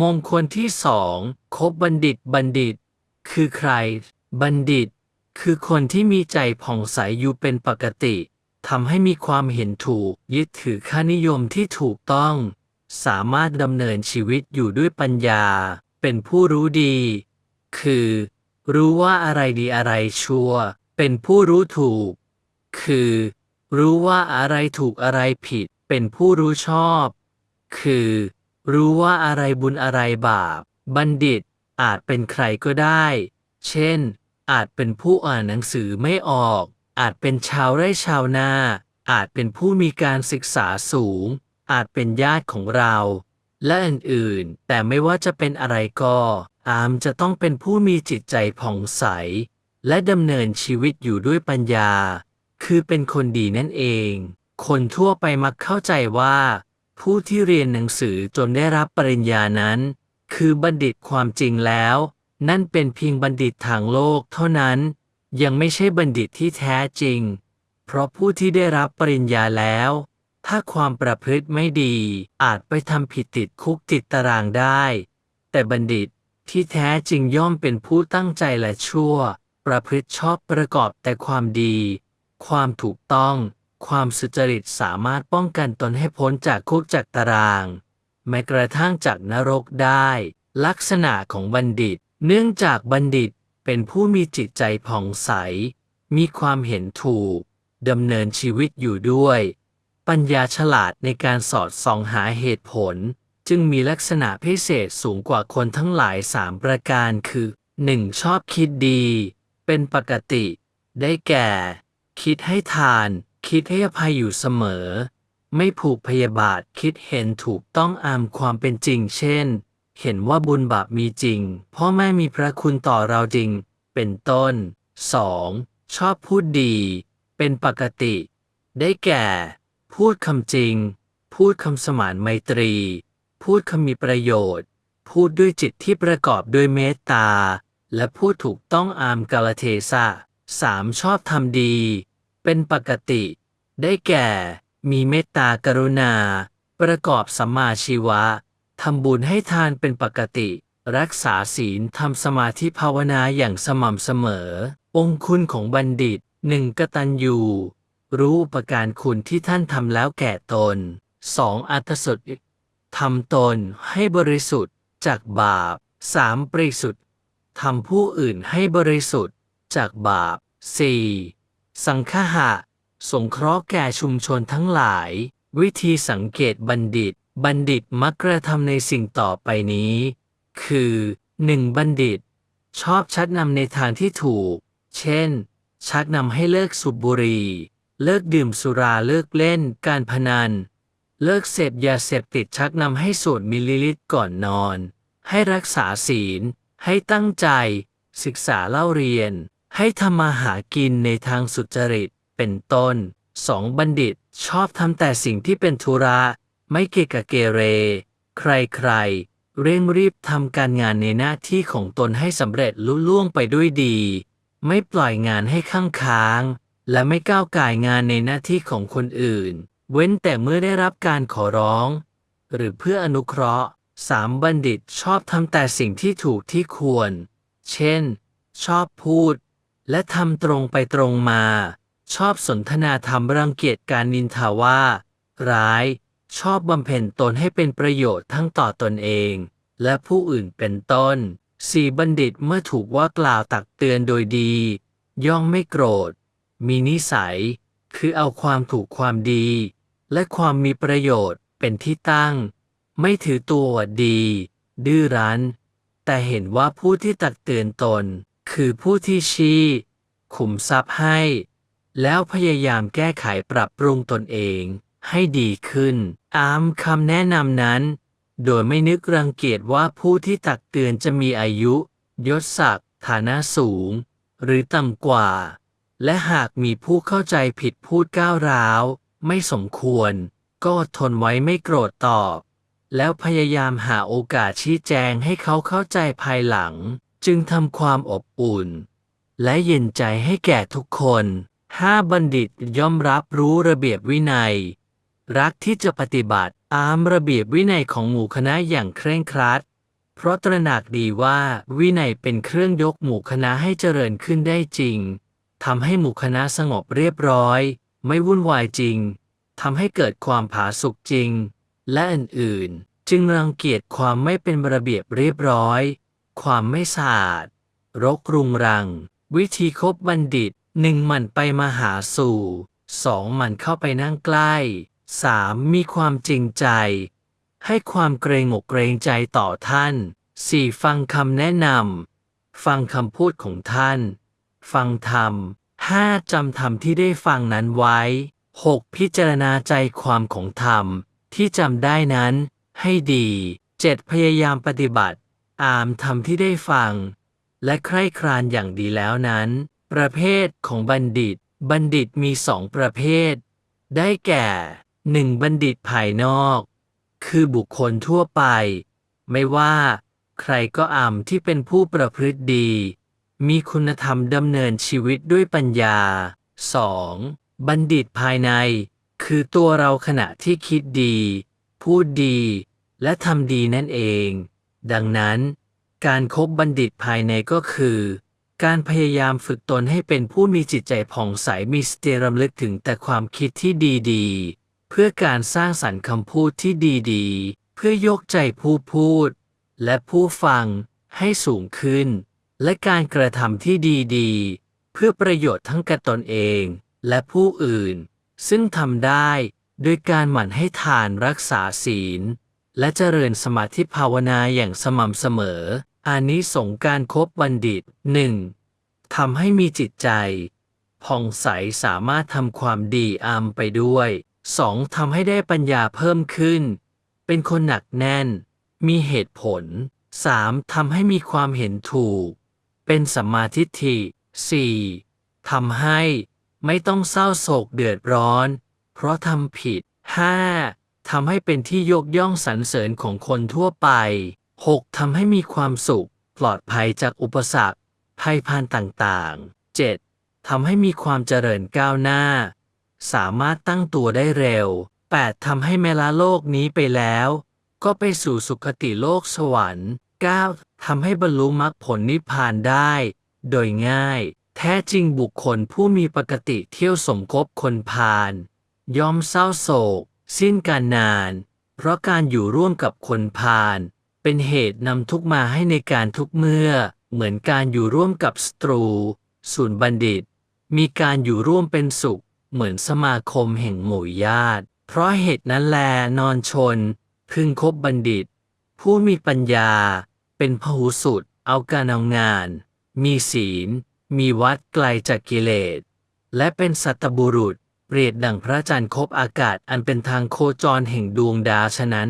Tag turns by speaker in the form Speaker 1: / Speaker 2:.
Speaker 1: มงคลที่สองคบบัณฑิตบัณฑิต คือใคร บัณฑิต คือคนที่มีใจผ่องใสอยู่เป็นปกติทำให้มีความเห็นถูก ยึดถือค่านิยมที่ถูกต้อง สามารถดำเนินชีวิตอยู่ด้วยปัญญา เป็นผู้รู้ดี คือ รู้ว่าอะไรดีอะไรชั่ว เป็นผู้รู้ถูก คือ รู้ว่าอะไรถูกอะไรผิด เป็นผู้รู้ชอบ คือ รู้ว่าอะไรบุญอะไรบาป บัณฑิตอาจเป็นใครก็ได้ เช่น อาจเป็นผู้อ่านหนังสือไม่ออก อาจเป็นชาวไร่ชาวนา อาจเป็นผู้มีการศึกษาสูง อาจเป็นญาติของเรา และอื่นๆ แต่ไม่ว่าจะเป็นอะไรก็ อามจะต้องเป็นผู้มีจิตใจผ่องใส และดำเนินชีวิตอยู่ด้วยปัญญา คือเป็นคนดีนั่นเอง คนทั่วไปมักเข้าใจว่า ผู้ที่เรียนหนังสือจนได้รับปริญญานั้น คือบัณฑิตความจริงแล้ว นั่นเป็นเพียงบัณฑิตทางโลกเท่านั้น ยังไม่ใช่บัณฑิตที่แท้จริง เพราะผู้ที่ได้รับปริญญาแล้ว ถ้าความประพฤติไม่ดี อาจไปทำผิดติดคุกติดตารางได้ แต่บัณฑิตที่แท้จริงย่อมเป็นผู้ตั้งใจและชั่ว ประพฤติชอบประกอบแต่ความดี ความถูกต้อง ความสุจริตสามารถป้องกันตนให้พ้นจากคุกจากตาราง แม้กระทั่งจากนรกได้ ลักษณะของบัณฑิต เนื่องจากบัณฑิตเป็นผู้มีจิตใจผ่องใส มีความเห็นถูกดำเนินชีวิตอยู่ด้วย ปัญญาฉลาดในการสอดส่องหาเหตุผล จึงมีลักษณะพิเศษสูงกว่าคนทั้งหลายสามประการคือ 1. ชอบคิดดี เป็นปกติ ได้แก่ คิดให้ทาน คิดให้อภัยอยู่เสมอ ไม่ผูกพยาบาทคิดเห็นถูกต้องอามความเป็นจริง เช่น เห็นว่าบุญบาปมีจริงพ่อแม่มีพระคุณต่อเราจริง เป็นต้น 2. ชอบพูดดี เป็นปกติ ได้แก่ พูดคำจริง พูดคำสมานไมตรี พูดคำมีประโยชน์ พูดด้วยจิตที่ประกอบด้วยเมตตา และพูดถูกต้องอามกาลเทศะ 3. ชอบทำดี เป็นปกติ ได้แก่ มีเมตตากรุณา ประกอบสัมมาชีวะทำบุญให้ทานเป็นปกติ รักษาศีลทำสมาธิภาวนาอย่างสม่ำเสมอ องคุณของบัณฑิตหนึ่งกตัญญูรู้อุปการคุณที่ท่านทำแล้วแก่ตน 2. อัตสุดทำตนให้บริสุทธิ์จากบาป 3. บริสุทธิ์ทำผู้อื่นให้บริสุทธิ์จากบาป 4. สังฆหะ สงเคราะห์แก่ชุมชนทั้งหลาย วิธีสังเกตบัณฑิต บัณฑิตมักกระทำในสิ่งต่อไปนี้ คือ 1. บัณฑิต ชอบชักนำในทางที่ถูก เช่น ชักนำให้เลิกสูบบุหรี่เลิกดื่มสุราเลิกเล่น การพนัน เลิกเสพยาเสพติดชักนำให้สูดมิลลิลิตรก่อนนอน ให้รักษาศีล ให้ตั้งใจ ศึกษาเล่าเรียน ให้ทำมาหากินในทางสุจริต เป็นต้น 2. บัณฑิตชอบทำแต่สิ่งที่เป็นธุระไม่เกะกะเกเร ใครๆ เร่งรีบทำการงานในหน้าที่ของตนให้สำเร็จลุล่วงไปด้วยดี ไม่ปล่อยงานให้ข้างค้าง และไม่ก้าวก่ายงานในหน้าที่ของคนอื่น เว้นแต่เมื่อได้รับการขอร้อง หรือเพื่ออนุเคราะห์ 3. บัณฑิตชอบทำแต่สิ่งที่ถูกที่ควร เช่น ชอบพูด และทำตรงไปตรงมา ชอบสนทนาธรรมรังเกียจการนินทาว่า ร้าย ชอบบำเพ็ญตนให้เป็นประโยชน์ทั้งต่อตนเอง และผู้อื่นเป็นต้นสี่บัณฑิตเมื่อถูกว่ากล่าวตักเตือนโดยดี ย่อมไม่โกรธ มีนิสัย คือเอาความถูกความดี และความมีประโยชน์เป็นที่ตั้ง ไม่ถือตัวดี ดื้อรั้น แต่เห็นว่าผู้ที่ตักเตือนตน คือผู้ที่ชี้ ขุมทรัพย์ให้ แล้วพยายามแก้ไขปรับปรุงตนเองให้ดีขึ้นอามคำแนะนำนั้น โดยไม่นึกรังเกียจว่าผู้ที่ตักเตือนจะมีอายุ ยศศักดิ์ฐานะสูง หรือต่ำกว่า และหากมีผู้เข้าใจผิดพูดก้าวร้าว ไม่สมควร ก็ทนไว้ไม่โกรธตอบ แล้วพยายามหาโอกาสชี้แจงให้เขาเข้าใจภายหลัง จึงทำความอบอุ่น และเย็นใจให้แก่ทุกคนห้าบัณฑิตย่อมรับรู้ระเบียบวินัย รักที่จะปฏิบัติตามระเบียบวินัยของหมู่คณะอย่างเคร่งครัด เพราะตระหนักดีว่าวินัยเป็นเครื่องยกหมู่คณะให้เจริญขึ้นได้จริงทำให้หมู่คณะสงบเรียบร้อย ไม่วุ่นวายจริงทำให้เกิดความผาสุกจริง และอื่นๆ จึงรังเกียจความไม่เป็นระเบียบเรียบร้อย ความไม่สะอาด รกรุงรัง วิธีคบบัณฑิตหนึ่งหมันไปมาหาสู่สองหมันเข้าไปนั่งใกล้สามมีความจริงใจ ให้ความเกรงอกเกรงใจต่อท่านสี่ฟังคำแนะนำฟังคำพูดของท่าน ฟังธรรมห้าจำธรรมที่ได้ฟังนั้นไว้หกพิจารณาใจความของธรรม ที่จำได้นั้น ให้ดีเจ็ดพยายามปฏิบัติ อามธรรมที่ได้ฟัง และใคร่ครานอย่างดีแล้วนั้น ประเภทของบัณฑิต บัณฑิตมีสองประเภท ได้แก่หนึ่งบัณฑิตภายนอก คือบุคคลทั่วไป ไม่ว่า ใครก็อำที่เป็นผู้ประพฤติดี มีคุณธรรมดำเนินชีวิตด้วยปัญญา 2. บัณฑิตภายใน คือตัวเราขณะที่คิดดี พูดดี และทำดีนั่นเอง ดังนั้น การคบบัณฑิตภายในก็คือ การพยายามฝึกตนให้เป็นผู้มีจิตใจผ่องใสมีสติรำลึกถึงแต่ความคิดที่ดีๆ เพื่อการสร้างสรรค์คำพูดที่ดีๆ เพื่อยกใจผู้พูด และผู้ฟังให้สูงขึ้น และการกระทำที่ดีๆ เพื่อประโยชน์ทั้งแก่ตนเองและผู้อื่น ซึ่งทำได้โดยการหมั่นให้ทานรักษาศีล และเจริญสมาธิภาวนาอย่างสม่ำเสมอ อานิสงการคบบัณฑิต 1. ทำให้มีจิตใจผ่องใสสามารถทำความดีอามไปด้วย 2. ทำให้ได้ปัญญาเพิ่มขึ้น เป็นคนหนักแน่น มีเหตุผล 3. ทำให้มีความเห็นถูก เป็นสัมมาทิฏฐิ 4. ทำให้ไม่ต้องเศร้าโศกเดือดร้อน เพราะทำผิด 5. ทำให้เป็นที่ยกย่องสรรเสริญของคนทั่วไป 6. ทำให้มีความสุข ปลอดภัยจากอุปสรรค ภัยพานต่างๆ 7. ทำให้มีความเจริญก้าวหน้า สามารถตั้งตัวได้เร็ว 8. ทำให้แม้ละโลกนี้ไปแล้ว ก็ไปสู่สุคติโลกสวรรค์ 9. ทำให้บรรลุมรรคผลนิพพานได้ โดยง่าย แท้จริงบุคคลผู้มีปกติเที่ยวสมคบคนพาลย่อมเศร้าโศก สิ้นการนาน เพราะการอยู่ร่วมกับคนพาลเป็นเหตุนำทุกมาให้ในการทุกเมื่อ เหมือนการอยู่ร่วมกับศัตรู ส่วนบัณฑิต มีการอยู่ร่วมเป็นสุข เหมือนสมาคมแห่งหมู่ญาติ เพราะเหตุนั้นแลนอนชน พึงคบบัณฑิต ผู้มีปัญญา เป็นพหูสุดเอาการเอางาน มีศีล มีวัดไกลจากกิเลส และเป็นสัตบุรุษ เปรียบดังพระจันทร์คบอากาศอันเป็นทางโคจรแห่งดวงดาวฉะนั้น